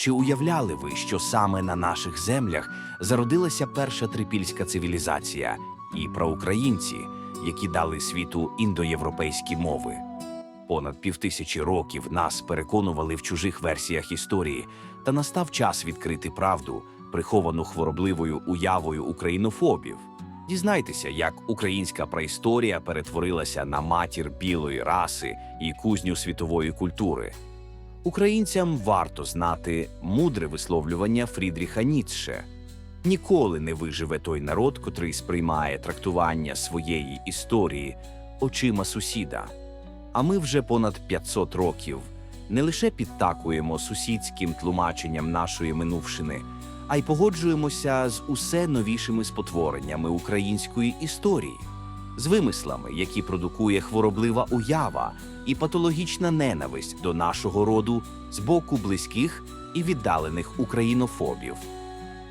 Чи уявляли ви, що саме на наших землях зародилася перша трипільська цивілізація і проукраїнці, які дали світу індоєвропейські мови? Понад півтисячі років нас переконували в чужих версіях історії, та настав час відкрити правду, приховану хворобливою уявою українофобів. Дізнайтеся, як українська праісторія перетворилася на матір білої раси і кузню світової культури. Українцям варто знати мудре висловлювання Фрідріха Ніцше. Ніколи не виживе той народ, котрий сприймає трактування своєї історії очима сусіда. А ми вже понад 500 років не лише підтакуємо сусідським тлумаченням нашої минувшини, а й погоджуємося з усе новішими спотвореннями української історії, з вимислами, які продукує хвороблива уява і патологічна ненависть до нашого роду з боку близьких і віддалених українофобів.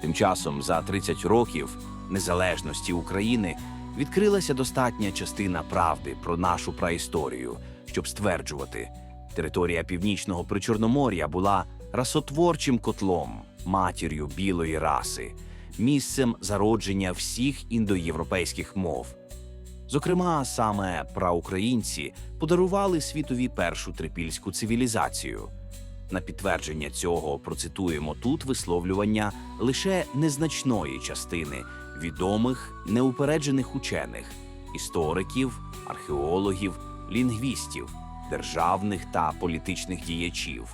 Тим часом, за 30 років незалежності України відкрилася достатня частина правди про нашу праісторію, щоб стверджувати, територія північного причорномор'я була расотворчим котлом, матір'ю білої раси, місцем зародження всіх індоєвропейських мов. Зокрема, саме праукраїнці подарували світові першу трипільську цивілізацію. На підтвердження цього процитуємо тут висловлювання лише незначної частини відомих неупереджених учених, істориків, археологів, лінгвістів, державних та політичних діячів.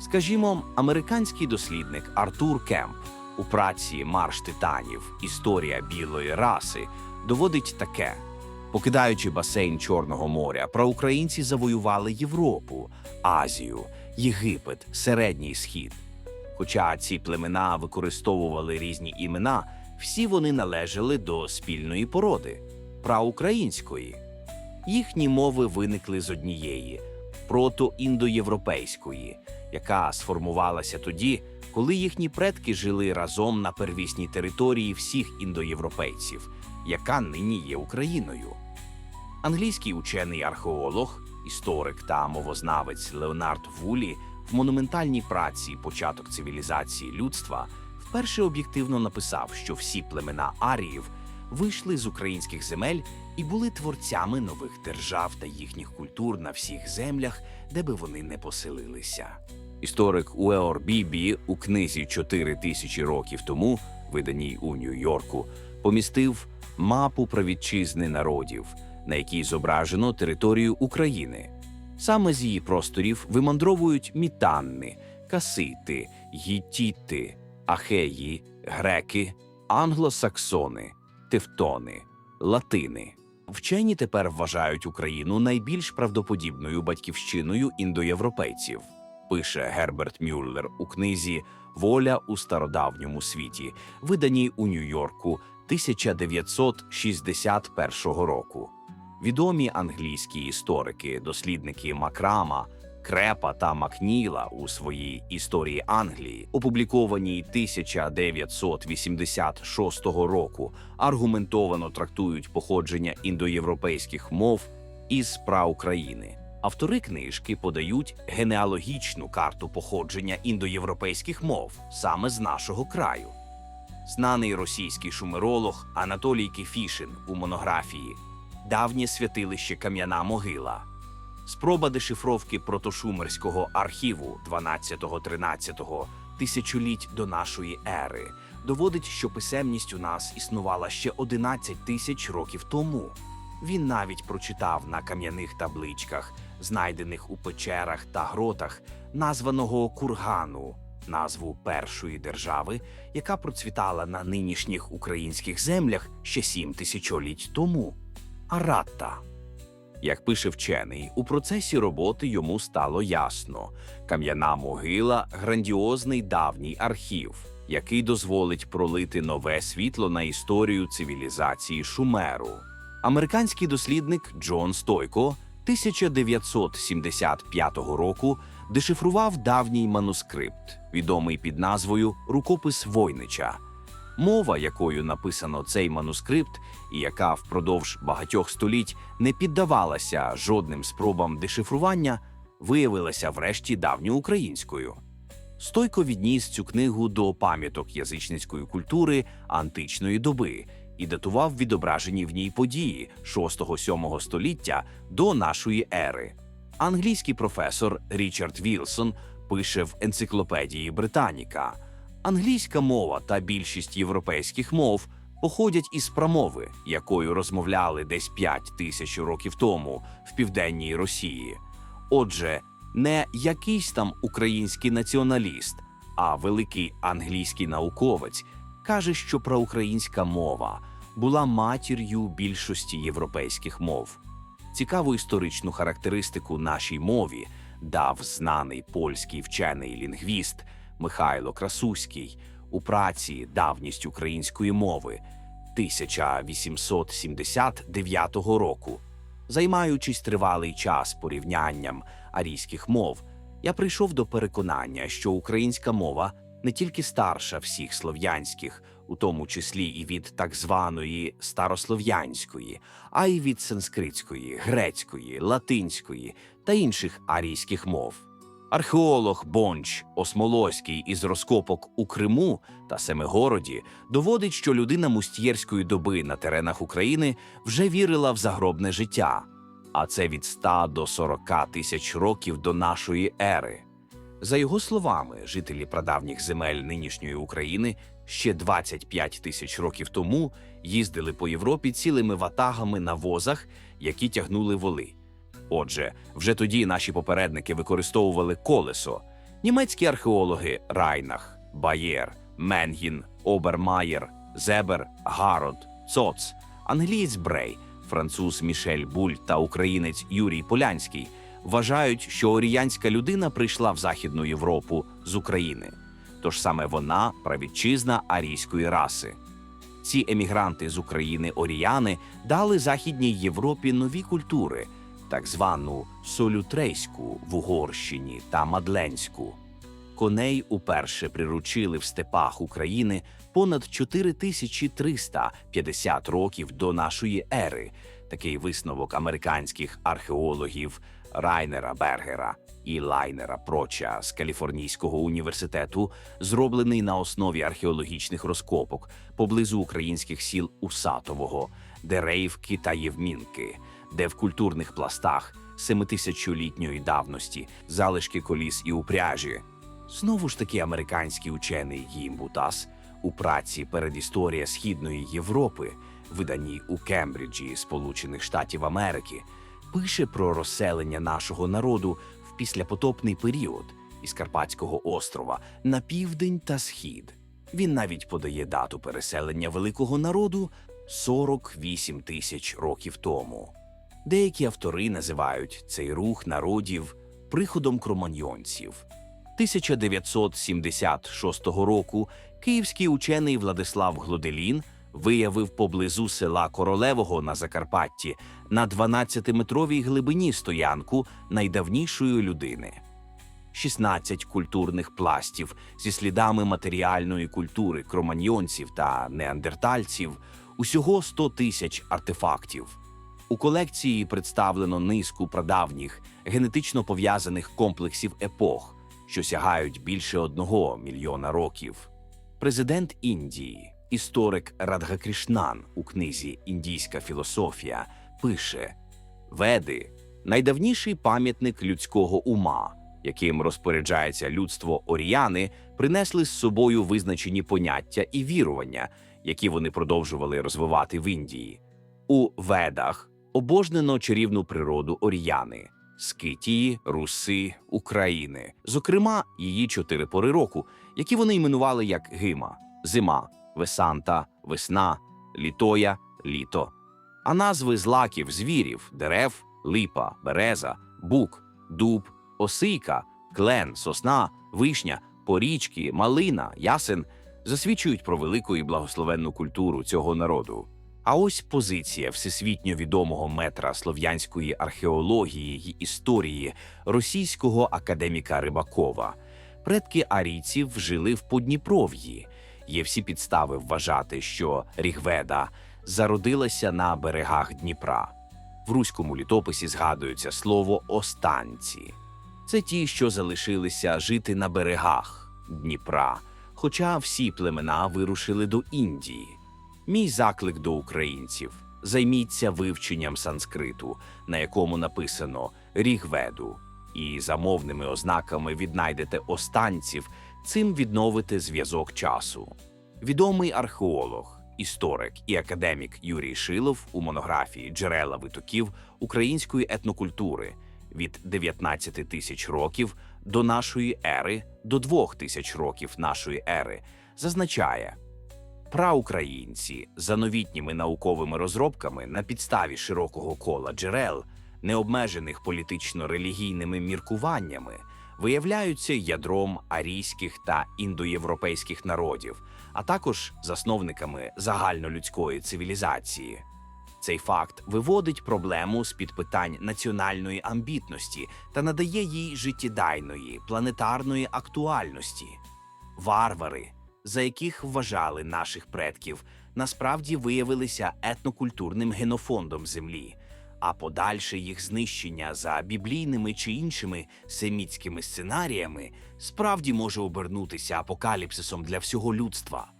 Скажімо, американський дослідник Артур Кемп у праці Марш титанів Історія білої раси доводить таке. Покидаючи басейн Чорного моря, проукраїнці завоювали Європу, Азію, Єгипет, Середній Схід. Хоча ці племена використовували різні імена, всі вони належали до спільної породи праукраїнської. Їхні мови виникли з однієї протоіндоєвропейської, яка сформувалася тоді, коли їхні предки жили разом на первісній території всіх індоєвропейців, яка нині є Україною. Англійський учений археолог, історик та мовознавець Леонард Вулі в монументальній праці Початок цивілізації людства вперше об'єктивно написав, що всі племена аріїв вийшли з українських земель і були творцями нових держав та їхніх культур на всіх землях, де би вони не поселилися. Історик Уеор Бібі у книзі «Чотири тисячі років тому, виданій у Нью-Йорку, помістив мапу правітчизни народів, на якій зображено територію України. Саме з її просторів вимандровують мітанни, касити, гітіти, ахеї, греки, англосаксони, тевтони, латини. Вчені тепер вважають Україну найбільш правдоподібною батьківщиною індоєвропейців, пише Герберт Мюллер у книзі Воля у стародавньому світі, виданій у Нью-Йорку 1961 року. Відомі англійські історики, дослідники Макрама, Крепа та Макніла у своїй історії Англії, опублікованій 1986 року, аргументовано трактують походження індоєвропейських мов із праукраїни. Автори книжки подають генеалогічну карту походження індоєвропейських мов саме з нашого краю. Знаний російський шумеролог Анатолій Кефішин у монографії Давнє святилище Кам'яна могила. Спроба дешифровки протошумерського архіву 12-13 тисячоліть до нашої ери доводить, що писемність у нас існувала ще 11 тисяч років тому. Він навіть прочитав на кам'яних табличках, знайдених у печерах та гротах, названого кургану, назву першої держави, яка процвітала на нинішніх українських землях ще сім тисячоліть тому. Аратта. Як пише вчений, у процесі роботи йому стало ясно: кам'яна могила грандіозний давній архів, який дозволить пролити нове світло на історію цивілізації Шумеру. Американський дослідник Джон Стойко 1975 року дешифрував давній манускрипт, відомий під назвою Рукопис Войнича. Мова, якою написано цей манускрипт, і яка впродовж багатьох століть не піддавалася жодним спробам дешифрування, виявилася врешті давньоукраїнською. стойко відніс цю книгу до пам'яток язичницької культури античної доби і датував відображені в ній події 6-7 століття до нашої ери. Англійський професор Річард Вілсон пише в енциклопедії Британіка: англійська мова та більшість європейських мов походять із промови, якою розмовляли десь 5 тисяч років тому в південній Росії. Отже, не якийсь там український націоналіст, а великий англійський науковець каже, що проукраїнська мова була матір'ю більшості європейських мов. Цікаву історичну характеристику нашій мові дав знаний польський вчений лінгвіст Михайло Красуський у праці Давність української мови 1879 року. Займаючись тривалий час порівнянням арійських мов, я прийшов до переконання, що українська мова не тільки старша всіх слов'янських, у тому числі і від так званої старослов'янської, а й від санскритської, грецької, латинської та інших арійських мов. Археолог Бонч Осмолоський із розкопок у Криму та Семигороді доводить, що людина мустьєрської доби на теренах України вже вірила в загробне життя, а це від 100 до 40 тисяч років до нашої ери. За його словами, жителі прадавніх земель нинішньої України ще 25 тисяч років тому їздили по Європі цілими ватагами на возах, які тягнули воли. Отже, вже тоді наші попередники використовували колесо. Німецькі археологи Райнах, Баєр, Менгін, Обермаєр, Зебер, Гарод, Цоц, англієць Брей, француз Мішель Буль та українець Юрій Полянський вважають, що оріянська людина прийшла в Західну Європу з України. Тож саме вона правітчизна арійської раси. Ці емігранти з України оріяни дали Західній Європі нові культури, так звану солютрейську в Угорщині та Мадленську. Коней уперше приручили в степах України понад 4350 років до нашої ери. Такий висновок американських археологів Райнера Бергера і Лайнера Проча з Каліфорнійського університету, зроблений на основі археологічних розкопок поблизу українських сіл Усатового, Дереївки та Євмінки, де в культурних пластах семитисячолітньої давності залишки коліс і упряжі. Знову ж таки, американський учений Їм Бутас у праці Передісторія Східної Європи, виданій у Кембриджі, Сполучених Штатів Америки, пише про розселення нашого народу в післяпотопний період із Карпатського острова на південь та схід. Він навіть подає дату переселення великого народу 48 тисяч років тому. Деякі автори називають цей рух народів приходом кроманьйонців. 1976 року київський учений Владислав Глоделін виявив поблизу села Королевого на Закарпатті на 12-метровій глибині стоянку найдавнішої людини. 16 культурних пластів зі слідами матеріальної культури кроманьйонців та неандертальців, усього 100 тисяч артефактів. У колекції представлено низку прадавніх генетично пов'язаних комплексів епох, що сягають більше одного мільйона років. Президент Індії, історик Радгакрішнан у книзі Індійська філософія пише: Веди найдавніший пам'ятник людського ума, яким розпоряджається людство оріяни, принесли з собою визначені поняття і вірування, які вони продовжували розвивати в Індії. У ведах обожнено чарівну природу оріяни. Скитії, Руси, України, зокрема, її чотири пори року, які вони іменували як гима, зима, весанта, весна, літоя, літо. А назви злаків, звірів, дерев, липа, береза, бук, дуб, осийка, клен, сосна, вишня, порічки, малина, ясен засвідчують про велику і благословенну культуру цього народу. А ось позиція всесвітньо відомого метра слов'янської археології й історії російського академіка Рибакова. Предки арійців жили в Подніпров'ї. Є всі підстави вважати, що Рігведа зародилася на берегах Дніпра. В руському літописі згадується слово останці. Це ті, що залишилися жити на берегах, Дніпра, хоча всі племена вирушили до Індії. Мій заклик до українців: займіться вивченням санскриту, на якому написано Рігведу, і за мовними ознаками віднайдете останців, цим відновите зв'язок часу. Відомий археолог, історик і академік Юрій Шилов у монографії Джерела витоків української етнокультури від 19 тисяч років до нашої ери до 2 тисяч років нашої ери зазначає. Праукраїнці за новітніми науковими розробками на підставі широкого кола джерел, необмежених політично-релігійними міркуваннями, виявляються ядром арійських та індоєвропейських народів, а також засновниками загальнолюдської цивілізації. Цей факт виводить проблему з-під питань національної амбітності та надає їй життєдайної планетарної актуальності. Варвари, за яких вважали наших предків, насправді виявилися етнокультурним генофондом землі, а подальше їх знищення за біблійними чи іншими семітськими сценаріями справді може обернутися апокаліпсисом для всього людства.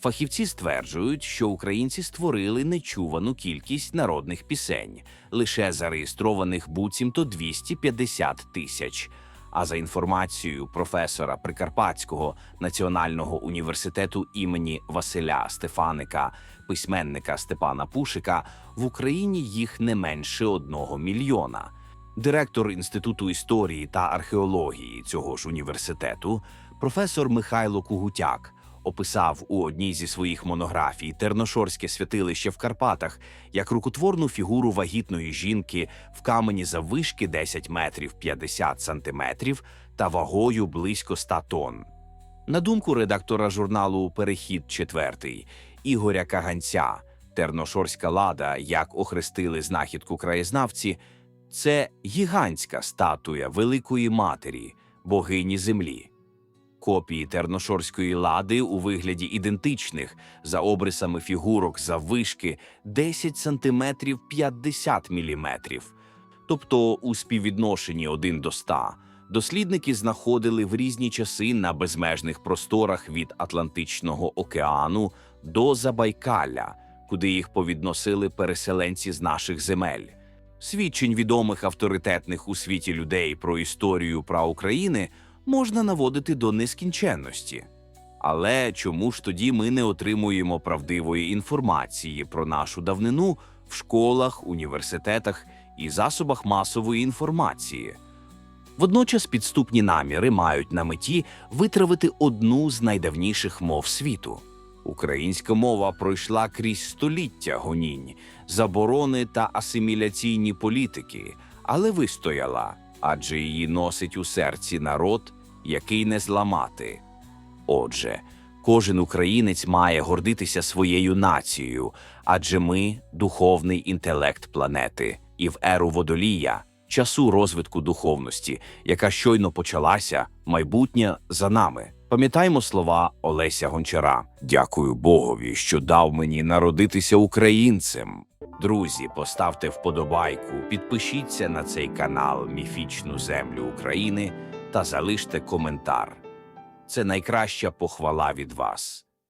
Фахівці стверджують, що українці створили нечувану кількість народних пісень, лише зареєстрованих буцімто 250 тисяч. А за інформацією професора Прикарпатського національного університету імені Василя Стефаника, письменника Степана Пушика, в Україні їх не менше одного мільйона. Директор Інституту історії та археології цього ж університету, професор Михайло Кугутяк, описав у одній зі своїх монографій Терношорське святилище в Карпатах як рукотворну фігуру вагітної жінки в камені заввишки 10 метрів 50 сантиметрів та вагою близько 100 тонн. На думку редактора журналу Перехід четвертий Ігоря Каганця, Терношорська лада, як охрестили знахідку краєзнавці, це гігантська статуя Великої Матері, богині землі. Копії терношорської лади у вигляді ідентичних за обрисами фігурок заввишки 10 см 50 мм. Тобто у співвідношенні 1 до 100 дослідники знаходили в різні часи на безмежних просторах від Атлантичного океану до Забайкалля, куди їх повідносили переселенці з наших земель. Свідчень відомих авторитетних у світі людей про історію праукраїни можна наводити до нескінченності. Але чому ж тоді ми не отримуємо правдивої інформації про нашу давнину в школах, університетах і засобах масової інформації? Водночас підступні наміри мають на меті витравити одну з найдавніших мов світу. Українська мова пройшла крізь століття гонінь, заборони та асиміляційні політики, але вистояла, адже її носить у серці народ, який не зламати. Отже, кожен українець має гордитися своєю нацією, адже ми духовний інтелект планети, і в еру водолія, часу розвитку духовності, яка щойно почалася, майбутнє за нами. Пам'ятаймо слова Олеся Гончара. Дякую Богові, що дав мені народитися українцем. Друзі, поставте вподобайку, підпишіться на цей канал Міфічну Землю України та залиште коментар. Це найкраща похвала від вас.